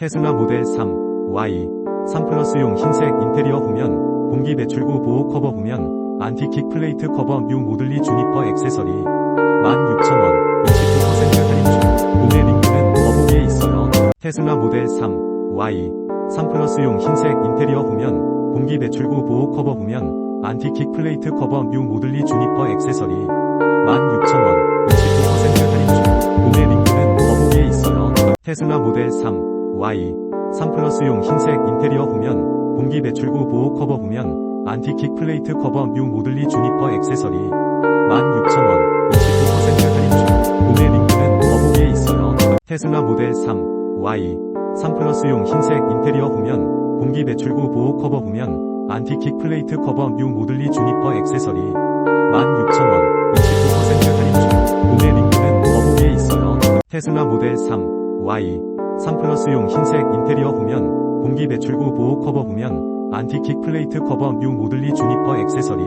테슬라 모델 3, Y, 3 플러스용 흰색 인테리어 후면, 공기 배출구 보호 커버 후면, 안티킥 플레이트 커버 뉴 모들리 주니퍼 액세서리, 16,000원, 29% 할인 중, 구매 링크는 더보기에 있어요. 테슬라 모델 3, Y, 3 플러스용 흰색 인테리어 후면, 공기 배출구 보호 커버 후면, 안티킥 플레이트 커버 뉴 모들리 주니퍼 액세서리, 16,000원, 29% 할인 중, 구매 링크는 더보기에 있어요. 테슬라 모델 3, Y, 3 플러스용 흰색 인테리어 후면, 공기 배출구 보호 커버 후면, 안티킥 플레이트 커버 뉴 모들리 주니퍼 액세서리, 16,000원, 29% 할인 중, 구매 링크는 더보기에 있어요. 테슬라 모델 3, Y, 3 플러스용 흰색 인테리어 후면, 공기 배출구 보호 커버 후면, 안티킥 플레이트 커버 뉴 모들리 주니퍼 액세서리, 16,000원, 29% 할인 중, 구매 링크는 더보기에 있어요. 테슬라 모델 3, Y, 3 플러스용 흰색 인테리어 후면, 공기 배출구 보호 커버 후면, 안티킥 플레이트 커버 뉴 모들리 주니퍼 액세서리,